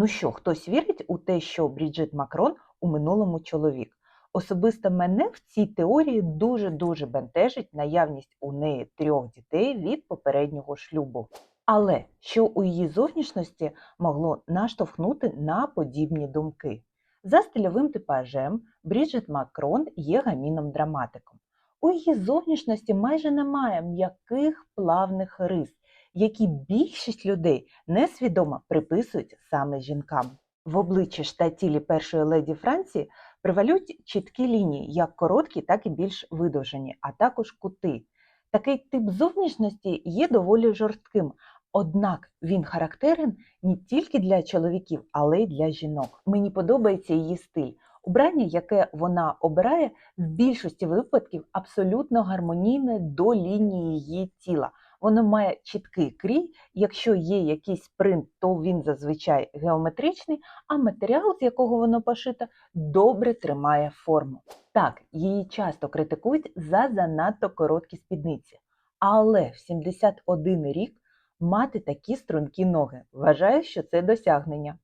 Ну що, хтось вірить у те, що Бріджит Макрон у минулому чоловік? Особисто мене в цій теорії дуже-дуже бентежить наявність у неї трьох дітей від попереднього шлюбу. Але що у її зовнішності могло наштовхнути на подібні думки? За стильовим типажем Бріджит Макрон є гаміном-драматиком. У її зовнішності майже немає м'яких плавних рис, які більшість людей несвідомо приписують саме жінкам. В обличчі ж та тілі першої леді Франції превалюють чіткі лінії, як короткі, так і більш видовжені, а також кути. Такий тип зовнішності є доволі жорстким, однак він характерен не тільки для чоловіків, але й для жінок. Мені подобається її стиль. Убрання, яке вона обирає, в більшості випадків абсолютно гармонійне до лінії її тіла. Воно має чіткий крій, якщо є якийсь принт, то він зазвичай геометричний, а матеріал, з якого воно пошито, добре тримає форму. Так, її часто критикують за занадто короткі спідниці, але в 71 рік мати такі стрункі ноги. Вважаю, що це досягнення.